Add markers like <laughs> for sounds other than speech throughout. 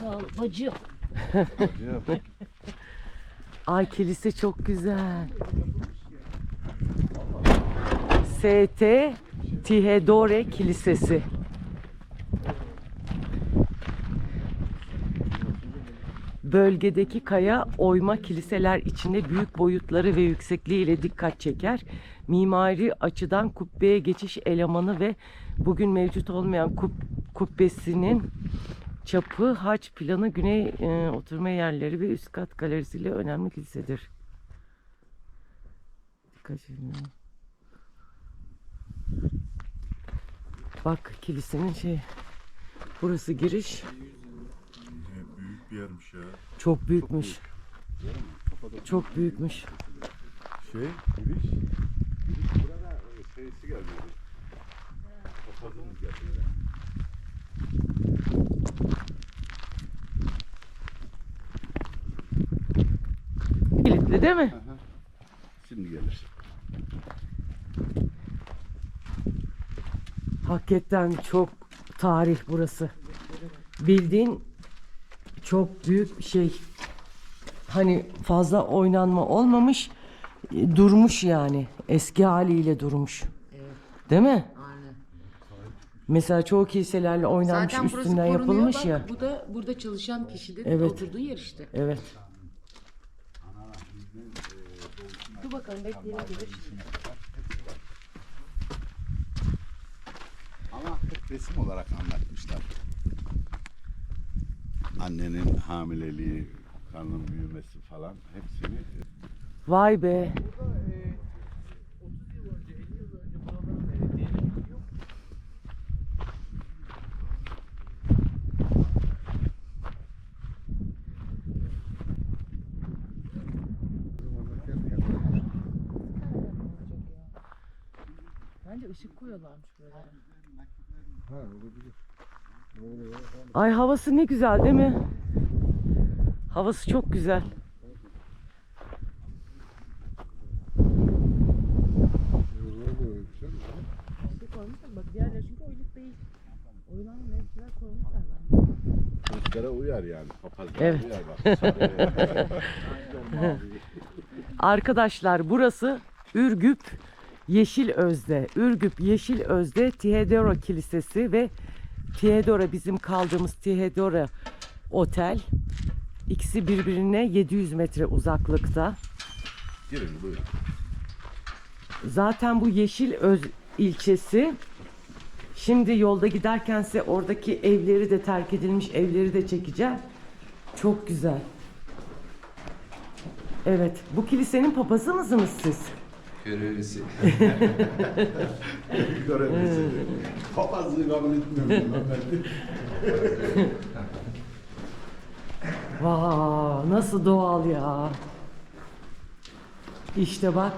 Sağ ol bacım. <laughs> Ay kilise çok güzel. ST Tihedore Kilisesi. Bölgedeki kaya oyma kiliseler içinde büyük boyutları ve yüksekliğiyle dikkat çeker. Mimari açıdan kubbeye geçiş elemanı ve bugün mevcut olmayan kub- kubbesinin çapı, haç planı, güney e, oturma yerleri ve üst kat galerisiyle önemli kilisedir. Dikkat edin. Bak kilisenin şey burası giriş Büyük bir yermiş ya. çok büyükmüş. Çok büyükmüş. Şey, giriş. Giriş burada e, şeysi geldi. Papazımız geldi. Kilitli değil mi? Şimdi gelir. Hakikaten çok tarih burası. Bildiğin çok büyük bir şey. Hani fazla oynanma olmamış, e, durmuş yani. Eski haliyle durmuş. Değil mi? Mesela çoğu kiliselerle oynanmış Zaten burası üstünden korunuyor. yapılmış Bak, ya. Bu da burada çalışan kişilerin Evet. oturduğu yer işte. Evet. Dur bakalım bekleyelim gelir. Ama hep resim olarak anlatmışlar. Annenin hamileliği, karnın büyümesi falan hepsini Vay be. Bence ışık koyuyorlarmış buralara. Ay havası ne güzel değil mi? Havası çok güzel. Koymuşlar. Bak diğerleri çünkü oyluk değil. Oyulan mevkiler koymuşlar bence. Türklere uyar yani. Papazlara Evet. uyar bak. Sarı. <laughs> Arkadaşlar burası Ürgüp Yeşilöz'de. Ürgüp Yeşilöz'de Tihedora Kilisesi ve Tihedora bizim kaldığımız Tihedora Otel. İkisi birbirine 700 metre uzaklıkta. Girin buyurun. Zaten bu Yeşilöz ilçesi şimdi yolda giderken size oradaki evleri de terk edilmiş evleri de çekeceğim. Çok güzel. Evet, bu kilisenin papazı mısınız siz? Görevlisi. <laughs> <laughs> Görevlisi. Papazlığı kabul etmiyorum ben. <laughs> Vaa nasıl doğal ya. İşte bak.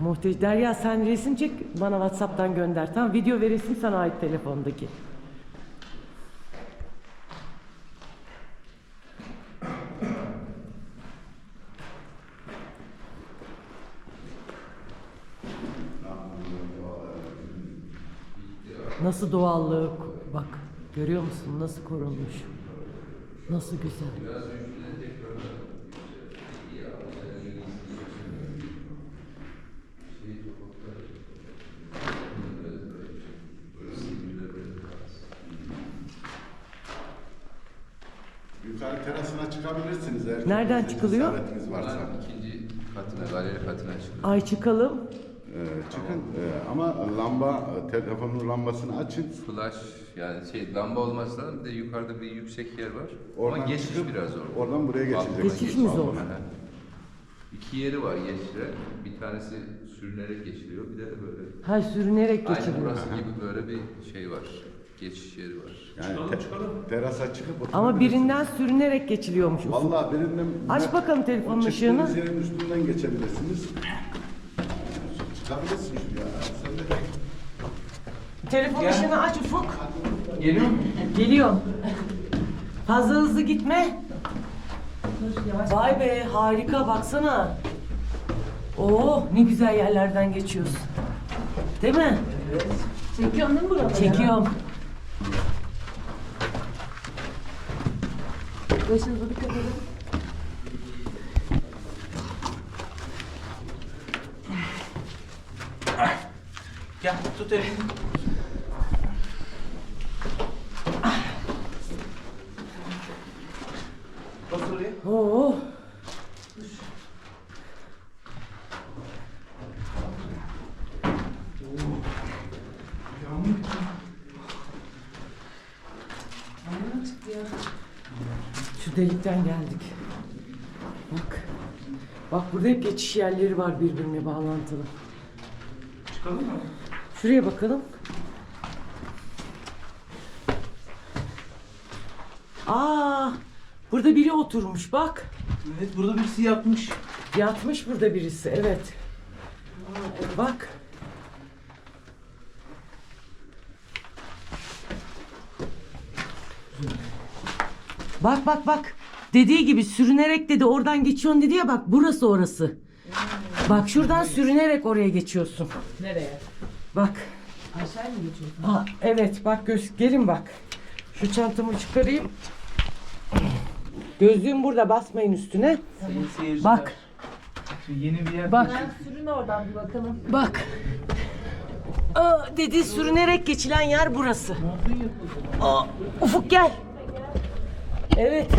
Muhteşem. Derya sen resim çek bana Whatsapp'tan gönder. Tamam video ve resim sana ait telefondaki. Nasıl doğallığı bak görüyor musun nasıl korunmuş. Nasıl güzel. Yukarı terasına çıkabilirsiniz eğer. Nereden çıkılıyor? cesaretiniz varsa. İkinci katına, galeri katına çıkıyor. Ay çıkalım. Çıkın Ee, ama lamba, telefonun lambasını açın. Flash yani şey lamba olmazsa bir de yukarıda bir yüksek yer var. Oradan Ama geçiş çıkıp biraz zor. oradan buraya geçecek. Geçiş mi zor? İki yeri var geçiren. Bir tanesi sürünerek geçiliyor. Bir de böyle. Ha sürünerek Aynı geçiliyor. burası gibi böyle bir şey var. Geçiş yeri var. Yani te- terasa çıkıp Ama birinden sürünerek geçiliyormuş. Vallahi birinden Aç bakalım telefonun ışığını. çıktığınız yerin üstünden geçebilirsiniz. Çıkabilirsin ya. Sen de Telefon ışığını aç Ufuk. Geliyor mu? Geliyorum. Fazla hızlı gitme. Vay be harika baksana. Oo ne güzel yerlerden geçiyoruz. Değil mi? Çekiyorsun değil mi buraları? Çekiyorum. Başınıza dikkat edin. Gel tut elini. Bas oraya. Oo. Şu delikten geldik. Bak. Bak burada hep geçiş yerleri var birbirine bağlantılı. Çıkalım mı? Şuraya bakalım. Aa, burada biri oturmuş bak. Evet burada birisi yatmış. Yatmış burada birisi, evet. Bak. Bak bak bak. Dediği gibi sürünerek dedi oradan geçiyorsun dedi ya bak burası orası. Bak şuradan sürünerek oraya geçiyorsun. Nereye? Bak. Aşağıya mı geçiyorsun? Aa, evet bak göz gelin bak. Şu çantamı çıkarayım. Gözlüğüm burada basmayın üstüne. Sayın seyirciler. Bak. Şimdi yeni bir yer. Bak. Ben sürün oradan bir bakalım. Bak. Aa, dedi sürünerek geçilen yer burası. Aa, Ufuk gel. Evet.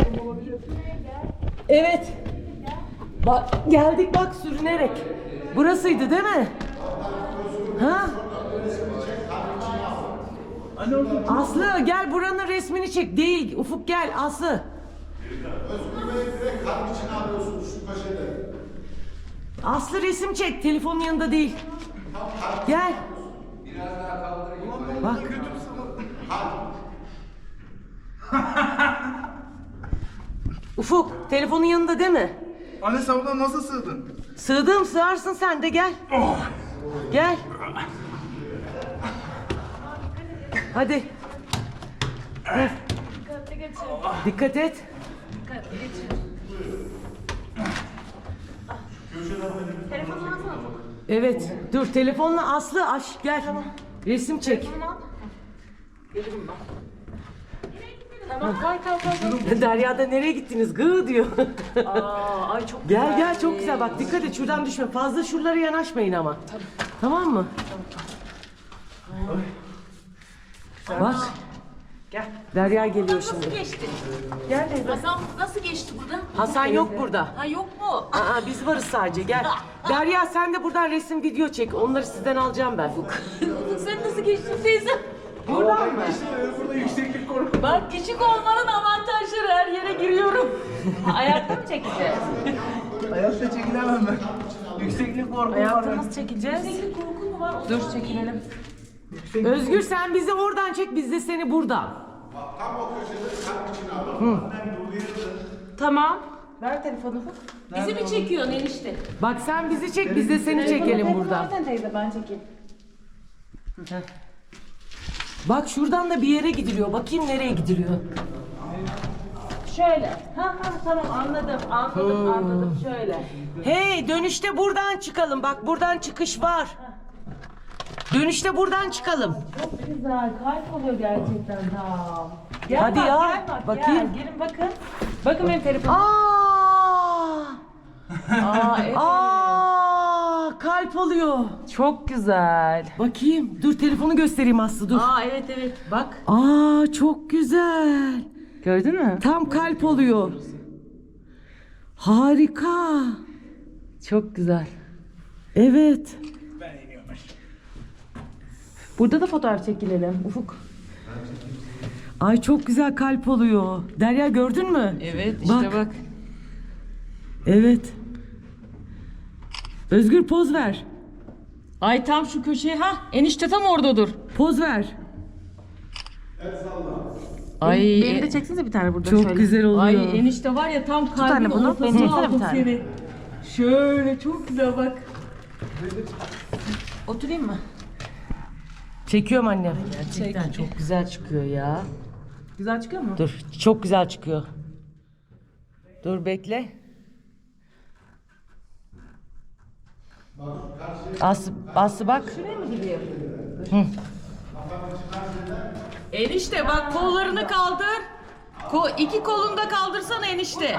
Evet. Bak geldik bak sürünerek. Burasıydı değil mi? Ha? Aslı gel buranın resmini çek. Değil Ufuk gel Aslı. Aslı resim çek. Telefonun yanında değil. Gel. Bak. Ufuk telefonun yanında değil mi? Anne sen buradan nasıl sığdın? Sığdığım sığarsın sen de gel. Gel. Hadi. Dur. Dikkatli geçin. Dikkat et. Dikkatli geçin. Telefonu alsana. Evet. Dur telefonla Aslı aç gel. Resim çek. Tamam kalk kalk kalk. <laughs> Derya da nereye gittiniz? Gı diyor. Aa, ay çok gel gel çok güzel bak dikkat et şuradan düşme. Fazla şuralara yanaşmayın ama. Tamam mı? Bak. Gel. Derya geliyor şimdi. Nasıl geçti? Gel teyze. Hasan nasıl geçti burada? Hasan yok burada. Ha yok mu? Aa biz varız sadece gel. Derya sen de buradan resim video çek. Onları sizden alacağım ben. <laughs> Sen nasıl geçtin teyze? Buradan mı? Burada yükseklik korku. Bak küçük olmanın avantajları her yere giriyorum. <laughs> Ayakta mı çekeceğiz? Hayatta çekilemem ben. Yükseklik korkum var. Ayakta nasıl çekeceğiz? Yükseklik korkun mu var? Dur çekilelim. Yüksek- Özgür sen bizi oradan çek biz de seni buradan. Tamam. Ver telefonu. Bizi mi çekiyorsun enişte? Bak sen bizi çek biz de seni çekelim buradan. Zaten teyze ben çekeyim. Bak şuradan da bir yere gidiliyor. Bakayım nereye gidiliyor. Şöyle. Ha ha tamam anladım anladım anladım şöyle. Hey dönüşte buradan çıkalım. Bak buradan çıkış var. Dönüşte buradan çıkalım. Çok güzel kalp oluyor gerçekten tamam. Gel Hadi bak, ya, Gel bak, bakayım. Gel, gelin bakın. Bakın benim telefonum. Aa! Aa evet. Aa! Kalp oluyor. Çok güzel. Bakayım. Dur telefonu göstereyim Aslı dur. Aa evet evet bak. Aa çok güzel. Gördün mü? Tam kalp oluyor. Harika. Çok güzel. Evet. Burada da fotoğraf çekilelim Ufuk. Ay çok güzel kalp oluyor. Derya gördün mü? Evet işte bak. Evet. Özgür poz ver. Ay tam şu köşeye ha enişte tam orada dur. Poz ver. Ay beni de çeksenize bir tane burada Çok şöyle. güzel oluyor. Ay enişte var ya tam kalbin anne bunu, ortasına beni çeksene bir aldım tane. seni. Şöyle çok güzel bak. Oturayım mı? Çekiyorum annem. Gerçekten çok güzel çıkıyor ya. Güzel çıkıyor mu? Dur çok güzel çıkıyor. Dur bekle. Aslı, Aslı bak. Enişte bak kollarını kaldır. Ko iki kolunu da kaldırsana enişte.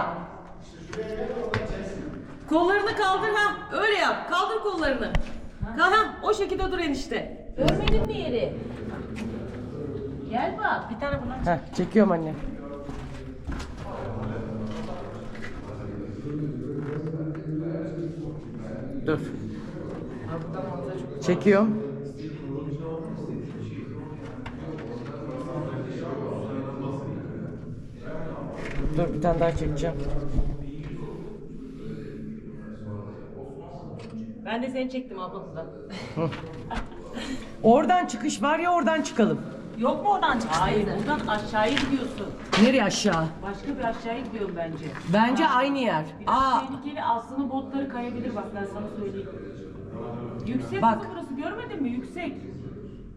Kollarını kaldır ha. Öyle yap. Kaldır kollarını. Ha, o şekilde dur enişte. Görmedin mi yeri? Gel bak. Bir tane bundan Heh, çekiyorum anne. Dur. Çekiyorum. Dur bir tane daha çekeceğim. Ben de seni çektim abla buradan. <laughs> Oradan çıkış var ya oradan çıkalım. Yok mu oradan çıkış? Hayır buradan aşağıya gidiyorsun. Nereye aşağı? Başka bir aşağıya gidiyorum bence. Bence aynı yer. Biraz Aa, tehlikeli aslında botları kayabilir bak ben sana söyleyeyim. Yüksek Bak. kızım burası görmedin mi? Yüksek.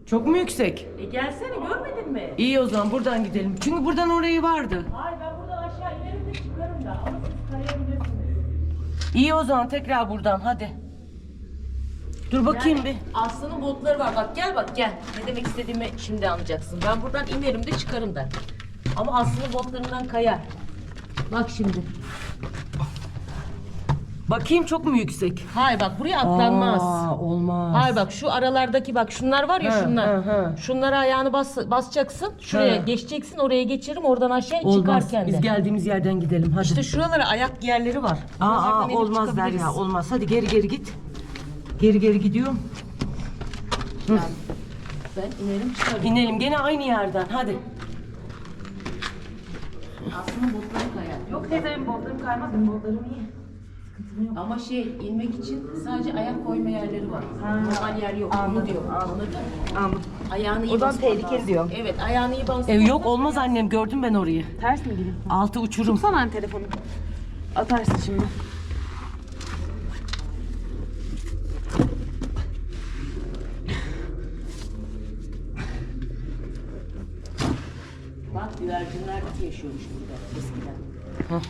çok mu yüksek? E gelsene görmedin mi? İyi o zaman buradan gidelim. Çünkü buradan orayı vardı. Hayır ben buradan aşağı inerim de çıkarım da ama siz kayabilirsiniz. İyi o zaman tekrar buradan hadi. Dur bakayım bir. Aslı'nın botları var bak gel bak gel. Ne demek istediğimi şimdi anlayacaksın. Ben buradan inerim de çıkarım da. Ama Aslı'nın botlarından kayar. Bak şimdi. Bakayım çok mu yüksek? Hayır bak buraya atlanmaz. Aa, olmaz. Hayır bak şu aralardaki bak şunlar var ya Ha, şunlar. ha, ha. Şunlara ayağını bas, basacaksın. Şuraya Ha. geçeceksin oraya geçerim oradan aşağı Olmaz. çıkarken de. Biz geldiğimiz yerden gidelim hadi. İşte şuralara ayak yerleri var. aa, aa, inip olmaz çıkabiliriz. Derya olmaz. Hadi geri geri git. Geri geri gidiyorum. Ben inerim çıkarım. İnelim gene aynı yerden hadi. Aslında botlarım kayar. Yok teyze benim botlarım kaymaz. Benim botlarım iyi. Ama şey inmek için sadece ayak koyma yerleri var. Normal yer yok. Onu diyor. Anladın mı? Anladım. Ayağını iyi O zaman basman tehlikeli lazım. diyor. Evet ayağını iyi basman Ev yok olmaz annem gördüm ben orayı. Ters mi gideyim? Altı uçurum. Tutsana hani telefonu. Atarsın şimdi. Bak güvercinler yaşıyormuş burada eskiden.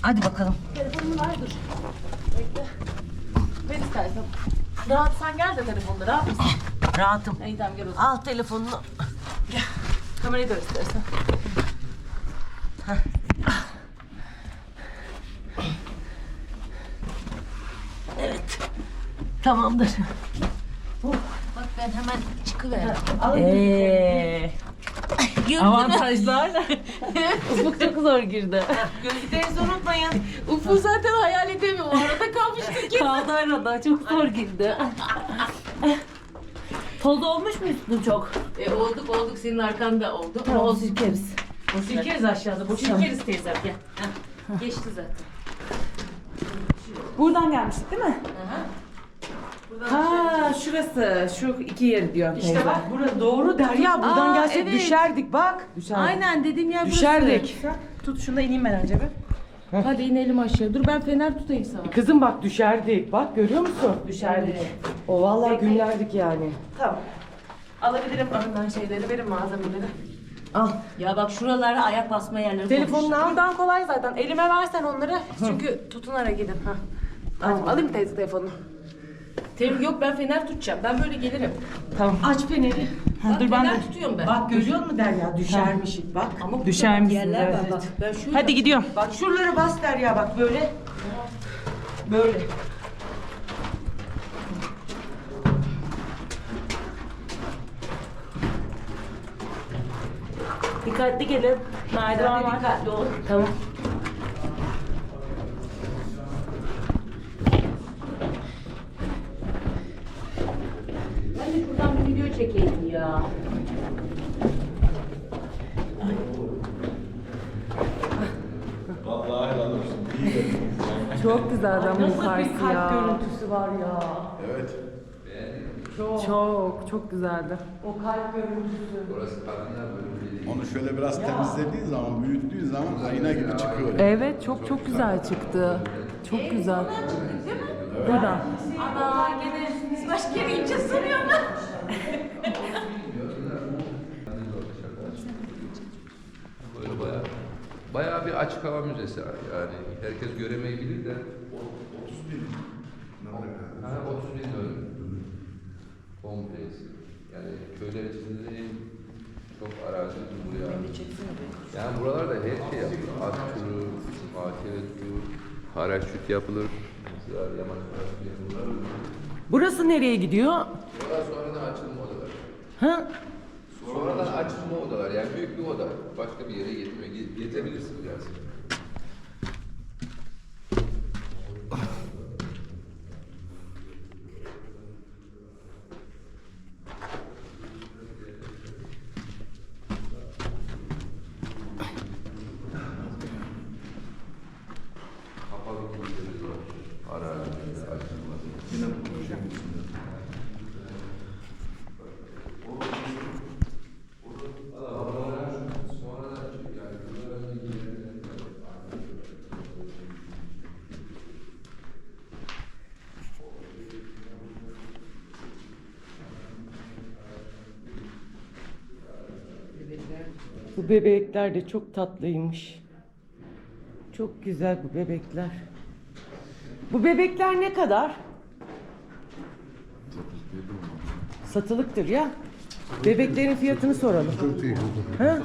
Hadi bakalım. Telefonum var dur. Bekle. Ver istersen. Rahat sen gel de telefonda rahat mısın? <coughs> Rahatım. İyi tamam gel o zaman. Al telefonunu. Kamerayı da istersen. Tamamdır. Bak ben hemen çıkıverdim. Eee. Avantajlar. <laughs> Ufuk çok zor girdi. Gözlüklerinizi unutmayın. Ufuk zaten hayal edemiyor. Arada kalmıştı ki. Kaldı arada. Çok zor girdi. Toz olmuş mu çok? E, olduk olduk senin arkanda oldu. Ama Tamam olsun. silkeriz. Silkeriz aşağıda. Bu silkeriz teyzem gel. Heh, Geçti zaten. Buradan gelmiştik değil mi? Ha şurası. Şu iki yeri diyor. İşte bak burada doğru Derya buradan Aa, gelsek evet. düşerdik bak. Aynen dediğim yer burası. Düşerdik. Tut şunu da ineyim ben önce bir. Hadi inelim aşağı. Dur ben fener tutayım sana. Kızım bak düşerdik. Bak görüyor musun? Düşerdik. O vallahi günlerdik yani. Tamam. Alabilirim önden şeyleri, verin malzemeleri. Al. Ya bak şuralara ayak basma yerleri Telefonunu al. Kolay zaten. Elime versen onları. Çünkü tutunarak gidin. Ha. Hadi, alayım teyze telefonunu? Tem yok ben fener tutacağım. Ben böyle gelirim. Tamam. Aç feneri. Bak, dur ben fener de- tutuyorum ben. Bak görüyor musun Derya? Düşermişik bak. Ama Düşer misiniz? yerler var Evet. bak. Ben şurada. Hadi gidiyorum. Bak şuralara bas Derya bak böyle. Böyle. Dikkatli gelin. Merdiven var. Dikkatli ol. Tamam. De şuradan bir video çekeyim ya. Vallahi helal olsun. İyi de. Çok güzel ama Nasıl bir yukarısı kalp ya. görüntüsü var ya. Evet. Çok, çok güzeldi. O kalp görüntüsü. Orası kadınlar bölümü değil. Onu şöyle biraz temizlediğin zaman, büyüttüğün zaman ayna gibi çıkıyor. Evet, çok çok güzel çıktı. Çok güzel. Buradan. Ana gene başka yere gideceğiz sanıyorum. Böyle bayağı bayağı bir açık hava müzesi yani herkes göremeyebilir de 30 bin. ha, 30 bin dönüm kompleks yani köyler içinde değil çok arazi buraya. Yani buralarda her şey yapılır. At turu, ATV turu, paraşüt yapılır. Mesela yamaç paraşütü yapılır. Burası nereye gidiyor? Sonra sonradan açılma odalar. Ha? Sonradan açılma odalar. Yani büyük bir oda. Başka bir yere gitmiyor. Ge- Gezebilirsin Bu bebekler de çok tatlıymış. Çok güzel bu bebekler. Bu bebekler ne kadar? Satılıktır ya. Bebeklerin fiyatını soralım. Ha?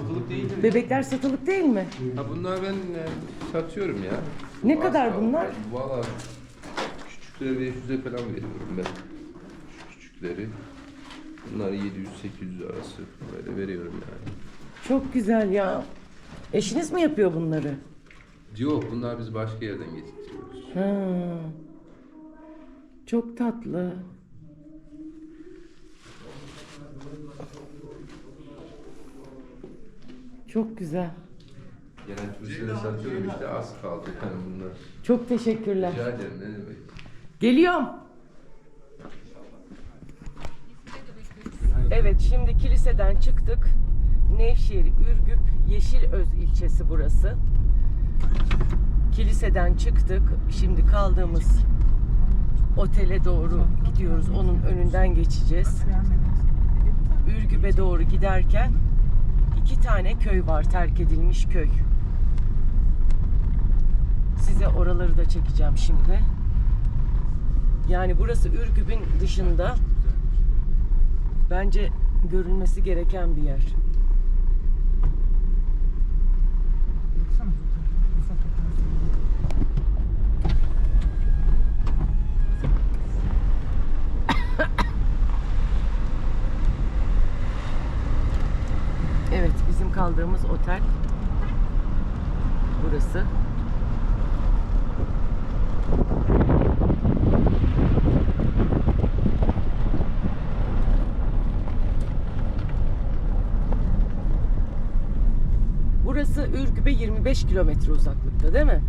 Bebekler satılık değil mi? Ha bunlar ben e, satıyorum ya. Ne kadar Valla- bunlar? Valla küçükleri 500'e falan veriyorum ben. Şu küçükleri. Bunlar 700-800 arası böyle veriyorum yani. Çok güzel ya. Eşiniz mi yapıyor bunları? Yok bunlar biz başka yerden getirtiyoruz. Ha. Çok tatlı. Çok güzel. Genel turistlere satıyorum işte az kaldı yani bunlar. Çok teşekkürler. Rica ederim ne demek. Geliyorum. Evet şimdi kiliseden çıktık. Nevşehir, Ürgüp, Yeşilöz ilçesi burası. Kiliseden çıktık. Şimdi kaldığımız otele doğru gidiyoruz. Onun önünden geçeceğiz. Ürgüp'e doğru giderken iki tane köy var terk edilmiş köy. Size oraları da çekeceğim şimdi. Yani burası Ürgüp'ün dışında bence görülmesi gereken bir yer. Evet, bizim kaldığımız otel burası. Burası Ürgüp'e 25 kilometre uzaklıkta değil mi?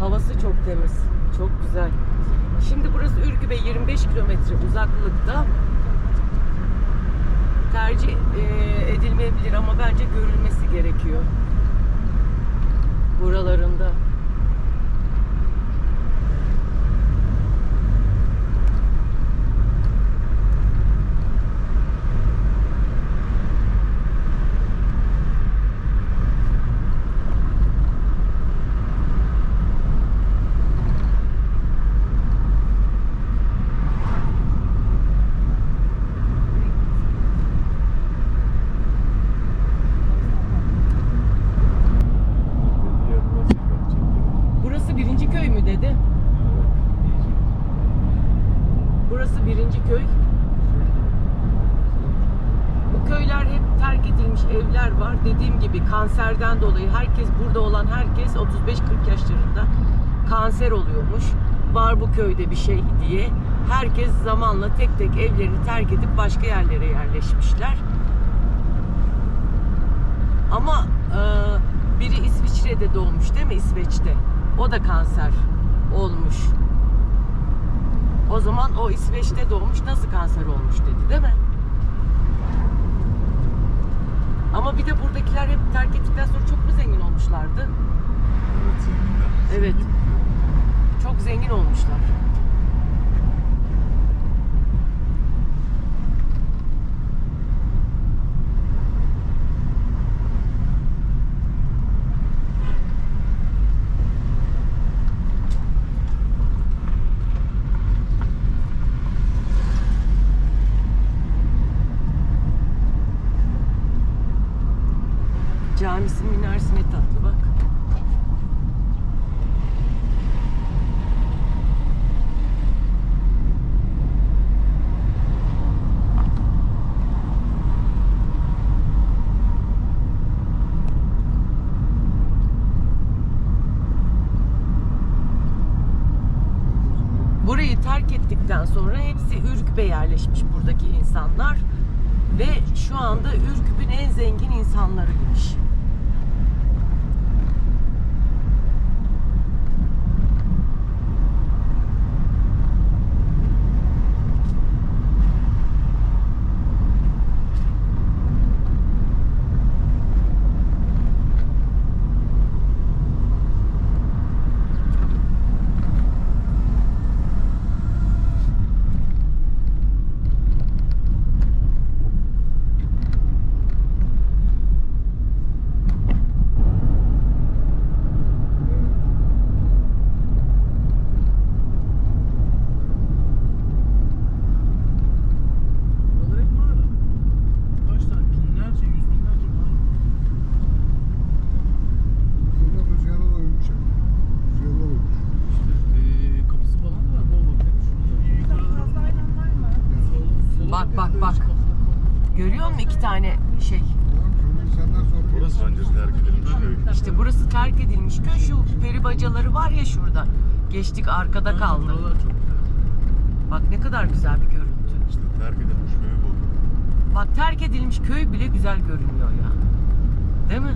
Havası çok temiz. Çok güzel. Şimdi burası Ürgüp'e 25 kilometre uzaklıkta. Tercih eee, edilmeyebilir ama bence görülmesi gerekiyor. Buralarında. Dediği yer burası gerçekten. Burası birinci köy mü dedi? Burası birinci köy. Bu köyler hep terk edilmiş evler var. Dediğim gibi kanserden dolayı herkes burada olan herkes 35-40 yaşlarında kanser oluyormuş. Var bu köyde bir şey diye. Herkes zamanla tek tek evlerini terk edip başka yerlere yerleşmişler. Ama e, biri İsviçre'de doğmuş değil mi İsveç'te? O da kanser olmuş. O zaman o İsveç'te doğmuş nasıl kanser olmuş dedi değil mi? Ama bir de buradakiler hep terk ettikten sonra çok mu zengin olmuşlardı? Evet, zenginler. Evet. Çok zengin olmuşlar. Camisinin minaresi ne tatlı bak. Burayı terk ettikten sonra hepsi Ürgüp'e yerleşmiş buradaki insanlar. Ve şu anda Ürgüp'ün en zengin insanlarıymış. Buralar hep mağara. Kaç tane? Binlerce, yüz binlerce mağara. Bunlar rüzgarla da uyumuş yani. Rüzgarla uyumuş. İşte eee, kapısı falan da var bol bol. Hep şurada yukarıda. Fazla aynen var mı? Sol, sola Bak, hep bak, böyle bak. çıkar. Görüyor musun iki tane şey? Burası bence terk edilmiş köy. İşte burası terk edilmiş köy. Şu peri bacaları var ya şurada. Geçtik arkada kaldı. Buralar çok güzel. Bak ne kadar güzel bir görüntü. İşte terk edilmiş köy bu. Bak terk edilmiş köy bile güzel görünüyor ya. Değil mi?